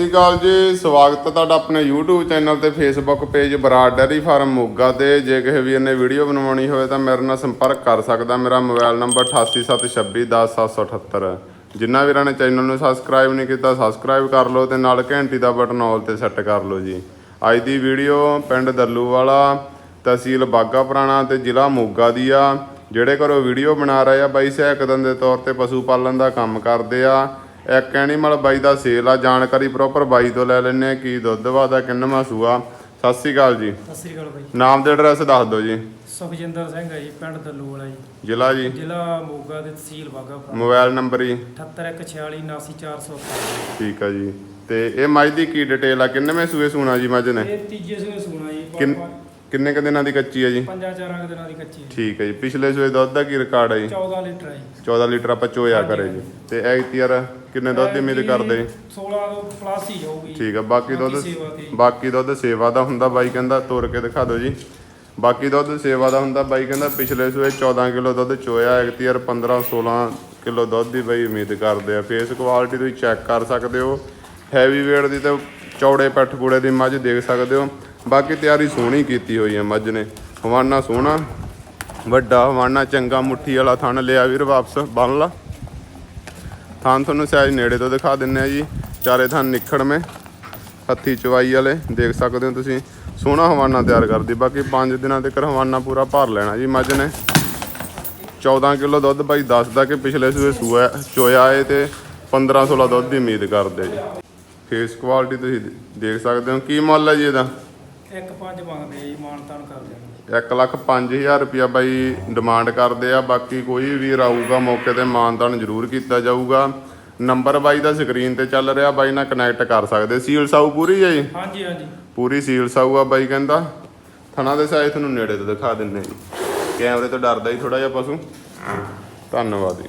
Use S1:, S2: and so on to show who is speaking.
S1: ਸ਼੍ਰੀ ਅਕਾਲ ਜੀ। ਸਵਾਗਤ ਹੈ ਤੁਹਾਡਾ ਆਪਣੇ YouTube ਚੈਨਲ ਤੇ Facebook page Brar dairy farm Moga ਤੇ। ਜੇ ਕਿਸੇ ਵੀਰ ਨੇ ਵੀਡੀਓ ਬਣਵਾਉਣੀ ਹੋਵੇ ਤਾਂ ਮੇਰੇ ਨਾਲ ਸੰਪਰਕ ਕਰ ਸਕਦਾ। ਮੇਰਾ ਮੋਬਾਈਲ ਨੰਬਰ 8876210778 ਜਿਨ੍ਹਾਂ ਵੀਰਾਂ ਨੇ ਚੈਨਲ ਨੂੰ ਸਬਸਕ੍ਰਾਈਬ ਨਹੀਂ ਕੀਤਾ ਸਬਸਕ੍ਰਾਈਬ ਕਰ ਲਓ ਤੇ ਨਾਲ ਘੰਟੀ ਦਾ ਬਟਨ ਆਲ ਤੇ ਸੈੱਟ ਕਰ ਲਓ ਜੀ। ਅੱਜ ਦੀ ਵੀਡੀਓ ਪਿੰਡ ਦੱਲੂਵਾਲਾ ਤਹਿਸੀਲ ਬਾਗਾ ਪੁਰਾਣਾ ਤੇ ਜ਼ਿਲ੍ਹਾ ਮੋਗਾ ਦੀ ਆ। ਜਿਹੜੇ ਘਰੋਂ ਵੀਡੀਓ ਬਣਾ ਰਹੇ ਆ, ਬਾਈ ਸਹਾਇਕਦਨ ਦੇ ਤੌਰ ਤੇ ਪਸ਼ੂ ਪਾਲਣ ਦਾ ਕੰਮ ਕਰਦੇ ਆ। ਇੱਕ ਐਨੀਮਲ ਬਾਈ ਦਾ ਸੇਲ ਆ ਜਾਣਕਾਰੀ ਪ੍ਰੋਪਰ ਬਾਈ ਤੋਂ ਲੈ ਲੈਣੇ ਆ ਕੀ ਦੁੱਧ ਵਾਦਾ ਕਿੰਨਵਾਂ ਸੂਆ ਸਤਿ ਸ੍ਰੀ ਅਕਾਲ ਜੀ।
S2: ਸਤਿ ਸ੍ਰੀ ਅਕਾਲ ਬਾਈ।
S1: ਨਾਮ ਤੇ ਐਡਰੈਸ ਦੱਸ ਦਿਓ ਜੀ।
S2: ਸੁਖਜਿੰਦਰ ਸਿੰਘ ਹੈ ਜੀ ਪਿੰਡ ਦੱਲੂ ਵਾਲਾ ਜੀ।
S1: ਜ਼ਿਲ੍ਹਾ ਜੀ।
S2: ਜ਼ਿਲ੍ਹਾ ਮੋਗਾ ਦੇ ਤਹਿਸੀਲ ਬਾਘਾਪੁਰ
S1: ਮੋਬਾਈਲ ਨੰਬਰ ਜੀ।
S2: 78146
S1: ਠੀਕ ਆ ਜੀ। ਤੇ ਇਹ ਮੱਝ ਦੀ ਕੀ ਡਿਟੇਲ ਆ? ਕਿੰਨਵੇਂ ਸੂਏ ਸੂਣਾ ਜੀ ਮੱਝ ਨੇ?
S2: ਇਹ ਤੀਜੇ ਸੂਏ ਸੂਣਾ ਜੀ।
S1: ਕਿੰਨ- ਕਿੰਨੇ ਕ ਦਿਨਾਂ ਦੀ ਕੱਚੀ ਆ ਜੀ?
S2: ਪੰਜਾਂ ਚਾਰਾਂ ਕੁ ਦਿਨਾਂ ਦੀ ਕੱਚੀ ਹੈ
S1: ਠੀਕ ਹੈ ਜੀ। ਪਿਛਲੇ ਸੂਏ ਦੁੱਧ ਦਾ ਕੀ ਰਿਕਾਰਡ ਹੈ ਜੀ?
S2: 14 ਲੀਟਰ ਹੈ ਜੀ।
S1: 14 ਲੀਟਰ ਆਪਾਂ ਚੋਇਆ ਕਰੇ ਜੀ। ਤੇ ਐਤੀਆਰ ਕਿੰਨੇ ਦੁੱਧ ਦੀ ਉਮੀਦ ਕਰਦੇ ਜੀ
S2: 16 ਤੋਂ ਪਲੱਸ ਹੀ ਜਾਊਗੀ।
S1: ਠੀਕ ਆ ਬਾਕੀ ਦੁੱਧ
S2: ਸੇਵਾ ਤੇ।
S1: ਬਾਕੀ ਦੁੱਧ ਸੇਵਾ ਦਾ ਹੁੰਦਾ ਬਾਈ ਕਹਿੰਦਾ ਤੋੜ ਕੇ ਦਿਖਾ ਦਿਓ ਜੀ। ਬਾਕੀ ਦੁੱਧ ਸੇਵਾ ਦਾ ਹੁੰਦਾ ਬਾਈ ਕਹਿੰਦਾ ਪਿਛਲੇ ਸੂਏ 14 ਕਿਲੋ ਦੁੱਧ ਚੋਇਆ ਐਕਤੀਅਰ 15 16 ਕਿਲੋ ਦੁੱਧ ਦੀ ਬਾਈ ਉਮੀਦ ਕਰਦੇ ਆ। ਫੇਸ ਕੁਆਲਿਟੀ ਤੁਸੀਂ ਚੈੱਕ ਕਰ ਸਕਦੇ ਹੋ। ਹੈਵੀ weight ਦੀ ਤੇ ਚੌੜੇ ਪੱਠ ਪੂੜੇ ਦੀ ਮੱਝ ਦੇਖ ਸਕਦੇ ਹੋ। ਬਾਕੀ ਤਿਆਰੀ ਸੋਹਣੀ ਕੀਤੀ ਹੋਈ ਹੈ ਮੱਝ ਨੇ। ਹਵਾਨਾ ਸੋਹਣਾ, ਵੱਡਾ ਹਵਾਨਾ, ਚੰਗਾ ਮੁੱਠੀ ਵਾਲਾ ਥਣ ਲਿਆ ਵੀਰ ਵਾਪਸ, ਬੰਨ ਲਾ। ਥਾਨ ਤੁਹਾਨੂੰ ਸਾਈਜ਼ ਨੇੜੇ ਤੋਂ ਦਿਖਾ ਦਿੰਨੇ ਆ ਜੀ, ਚਾਰੇ ਥਾਨ ਮੈਂ, ਹੱਥੀ ਚਵਾਈ ਵਾਲੇ, ਦੇਖ ਸਕਦੇ ਹੋ ਤੁਸੀਂ। ਸੋਹਣਾ ਹਵਾਨਾ ਤਿਆਰ ਕਰਦੀ, ਬਾਕੀ 5 ਦਿਨਾਂ ਤੱਕ ਹਵਾਨਾ ਪੂਰਾ ਭਰ ਲੈਣਾ ਜੀ ਮੱਝ ਨੇ। 14 ਕਿਲੋ ਦੁੱਧ ਬਾਈ ਦੱਸਦਾ ਕਿ ਪਿਛਲੇ ਸੂਏ ਸੂਆ, ਚੋਇਆ ਏ ਤੇ 15 16 ਦੁੱਧ ਦੀ ਉਮੀਦ ਕਰਦੇ ਜੀ। ਫੇਸ ਕੁਆਲਿਟੀ ਤੁਸੀਂ ਦੇਖ ਸਕਦੇ ਹੋ, ਕੀ ਮੁੱਲ ਹੈ ਜੀ ਇਹਦਾ?
S2: ਇੱਕ ਪੰਜ ਮੰਗਦੇ ਆ ਜੀ ਮਾਨਤਾਨ ਕਰ ਦਿਆਂਗੇ
S1: 1 ਲੱਖ 5000 ਰੁਪਇਆ ਬਾਈ ਡਿਮਾਂਡ ਕਰਦੇ ਆ ਬਾਕੀ ਕੋਈ ਵੀ ਆਊਗਾ ਮੌਕੇ ਤੇ ਮਾਨਦਾਨ ਜ਼ਰੂਰ ਕੀਤਾ ਜਾਊਗਾ। ਨੰਬਰ ਬਾਈ ਦਾ ਸਕਰੀਨ ਤੇ ਚੱਲ ਰਿਹਾ ਬਾਈ ਨਾਲ ਕਨੈਕਟ ਕਰ ਸਕਦੇ। ਸੀਲ ਸਾਊ ਪੂਰੀ ਹੈ ਜੀ?
S2: ਹਾਂਜੀ ਹਾਂਜੀ।
S1: ਪੂਰੀ ਸੀਲ ਸਾਊ ਆ ਬਾਈ ਕਹਿੰਦਾ। ਥਣਾ ਦੇ ਸਾਈਜ਼ ਤੁਹਾਨੂੰ ਨੇੜੇ ਤੋਂ ਦਿਖਾ ਦਿੰਨੇ ਜੀ। ਕੈਮਰੇ ਤੋਂ ਡਰਦਾ ਹੀ ਥੋੜਾ ਜਿਹਾ ਪਸ਼ੂ। ਧੰਨਵਾਦ ਜੀ।